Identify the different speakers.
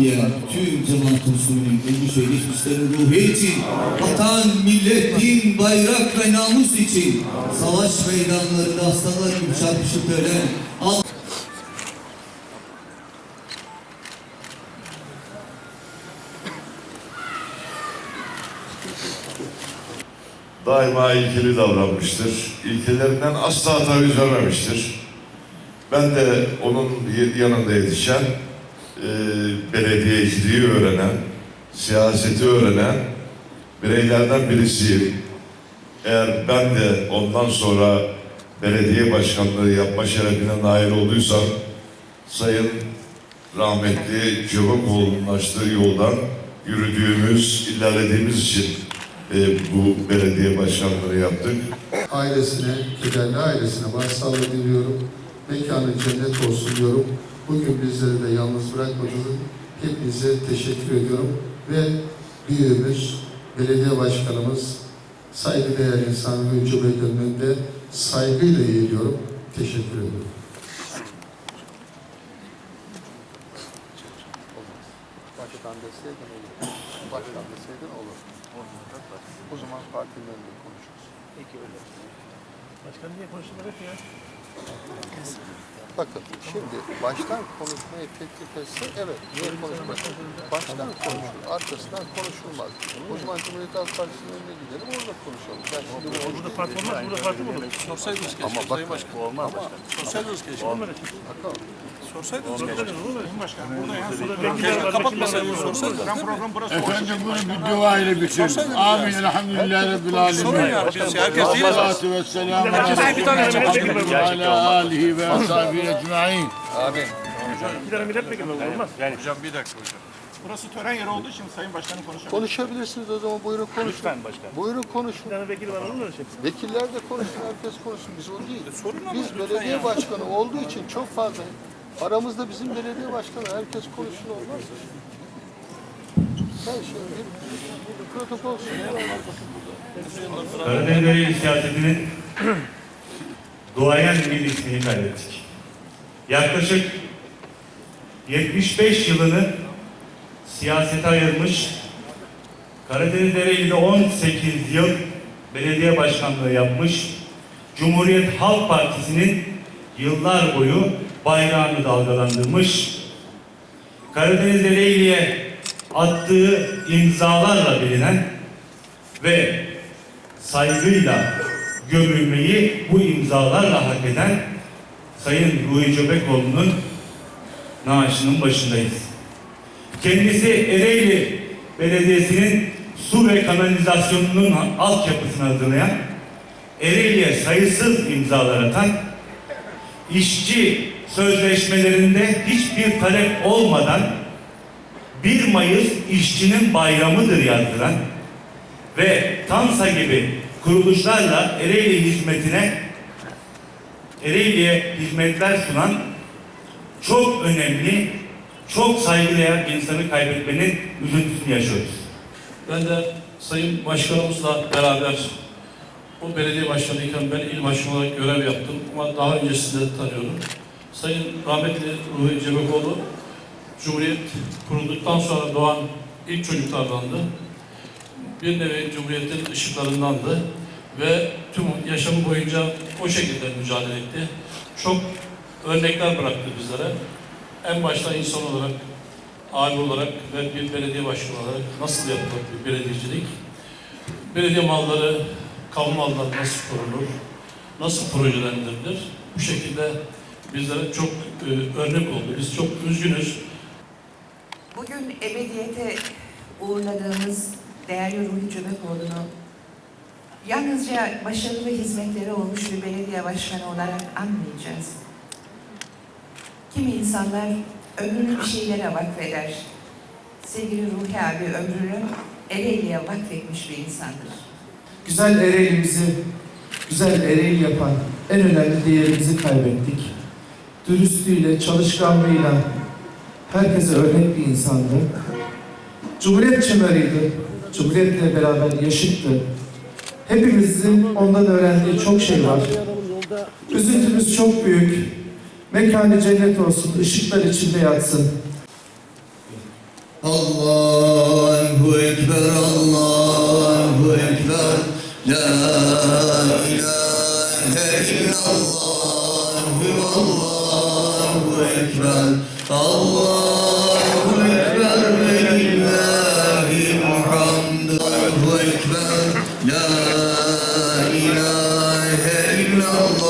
Speaker 1: diyen tüm cemaat usulünün ölmüş ve geçmişlerin ruhu için, vatan, millet, din, bayrak ve namus için savaş meydanlarında aslanlar gibi çarpışıp ölen
Speaker 2: daima ilkeli davranmıştır. İlkelerinden asla taviz vermemiştir. Ben de onun yanında yetişen, e, belediyeciliği öğrenen, siyaseti öğrenen bireylerden birisiyim. Eğer ben de ondan sonra belediye başkanlığı yapma şerefine nail olduysam, Sayın rahmetli Cevapol'un açtığı yoldan yürüdüğümüz, ilerlediğimiz için e, bu belediye başkanlığı yaptık.
Speaker 3: ailesine, kederli ailesine başsağlığı diliyorum. Mekanı cennet olsun diyorum. Bugün bizleri de yalnız bırakmadınız. Hepinize teşekkür ediyorum. Ve büyüğümüz, belediye başkanımız, saygıdeğer insan ve Cumhuriyet önünde saygıyla eğiliyorum. Teşekkür ediyorum. Başkan deseydin olur. Başkan deseydin olur. O zaman partinin önünde konuşuruz.
Speaker 4: Peki öyle. Başkan niye konuştular hep ya?
Speaker 3: Bakın şimdi baştan konuşmayı teklif etse evet niye konuşmak? Baştan konuşur, arkasından konuşulmaz. O zaman Cumhuriyet Halk Partisi'nin önüne gidelim orada konuşalım. Ben şimdi bu
Speaker 4: Burada parti olmaz, burada parti olur.
Speaker 5: Sorsaydınız keşke
Speaker 3: Ama
Speaker 5: Sayın
Speaker 3: bakın,
Speaker 5: Başkan. Olmaz. Sorsaydınız keşke.
Speaker 4: Olmaz.
Speaker 3: bakalım.
Speaker 5: Sorsaydınız keşke.
Speaker 4: Var,
Speaker 5: Kapatmasaydınız sorsaydınız?
Speaker 6: Efendim bunu bir dua ile bitirin. Amin. Elhamdülillahi Rabbil
Speaker 5: Sorun
Speaker 6: alemin.
Speaker 5: yani. Biz herkes değiliz.
Speaker 6: Salatu ve selamu
Speaker 4: bir tane
Speaker 6: ala alihi ve ashabihi ecma'in.
Speaker 4: İki tane milletvekili olmaz.
Speaker 5: Hocam bir dakika hocam.
Speaker 7: Burası tören yeri olduğu için Sayın Başkanım konuşabilir.
Speaker 3: Konuşabilirsiniz o zaman buyurun konuşun.
Speaker 4: Lütfen başkan.
Speaker 3: Buyurun konuşun.
Speaker 4: Bir tane vekil var, olur mu şey?
Speaker 3: Vekiller de konuşsun, herkes konuşsun. Biz o değil.
Speaker 5: sorun ama
Speaker 3: Biz belediye
Speaker 5: yani.
Speaker 3: başkanı olduğu için çok fazla. Aramızda bizim belediye başkanı, herkes konuşsun olmaz. Her şey bir, bir protokol sunuyor.
Speaker 8: Karadeniz siyasetinin duayen bir ismini kaybettik. Yaklaşık 75 yılını siyasete ayırmış, Karadeniz Ereğli'de 18 yıl belediye başkanlığı yapmış, Cumhuriyet Halk Partisi'nin yıllar boyu bayrağını dalgalandırmış, Karadeniz Ereğli'ye attığı imzalarla bilinen ve saygıyla gömülmeyi bu imzalarla hak eden Sayın Ruhi Cöbekoğlu'nun naaşının başındayız. Kendisi Ereğli Belediyesi'nin su ve kanalizasyonunun altyapısını hazırlayan, Ereğli'ye sayısız imzalar atan, işçi sözleşmelerinde hiçbir talep olmadan 1 Mayıs işçinin bayramıdır yazdıran, ve TANSA gibi kuruluşlarla Ereğli hizmetine Ereğli'ye hizmetler sunan çok önemli, çok saygıdeğer bir insanı kaybetmenin üzüntüsünü yaşıyoruz.
Speaker 9: Ben de Sayın Başkanımızla beraber o belediye başkanıyken ben il başkanı olarak görev yaptım ama daha öncesinde tanıyordum. Sayın rahmetli Ruhi Cebekoğlu Cumhuriyet kurulduktan sonra doğan ilk çocuklardandı. Bir nevi Cumhuriyet'in ışıklarındandı ve tüm yaşamı boyunca o şekilde mücadele etti. Çok örnekler bıraktı bizlere. En başta insan olarak, abi olarak ve bir belediye başkanı olarak nasıl yapılır bir belediyecilik, belediye malları, kamu malları nasıl korunur, nasıl projelendirilir, bu şekilde bizlere çok e, örnek oldu. Biz çok üzgünüz.
Speaker 10: Bugün ebediyete uğurladığımız değerli Ruhi Cöbekoğlu'nu yalnızca başarılı hizmetleri olmuş bir belediye başkanı olarak anmayacağız. Kimi insanlar ömrünü bir şeylere vakfeder. Sevgili Ruhi abi ömrünü Ereğli'ye vakfetmiş bir insandır.
Speaker 11: güzel Ereğli'mizi güzel Ereğli yapan en önemli değerimizi kaybettik. Dürüstlüğüyle, çalışkanlığıyla herkese örnek bir insandı. Cumhuriyet çınarıydı. Cumhuriyetle beraber yaşıttı. Hepimizin ondan öğrendiği çok şey var. Üzüntümüz çok büyük. Mekanı cennet olsun, ışıklar içinde yatsın.
Speaker 1: Allahu Ekber, Allahu Ekber, La ilahe illallah, Allahu Ekber, Allah. não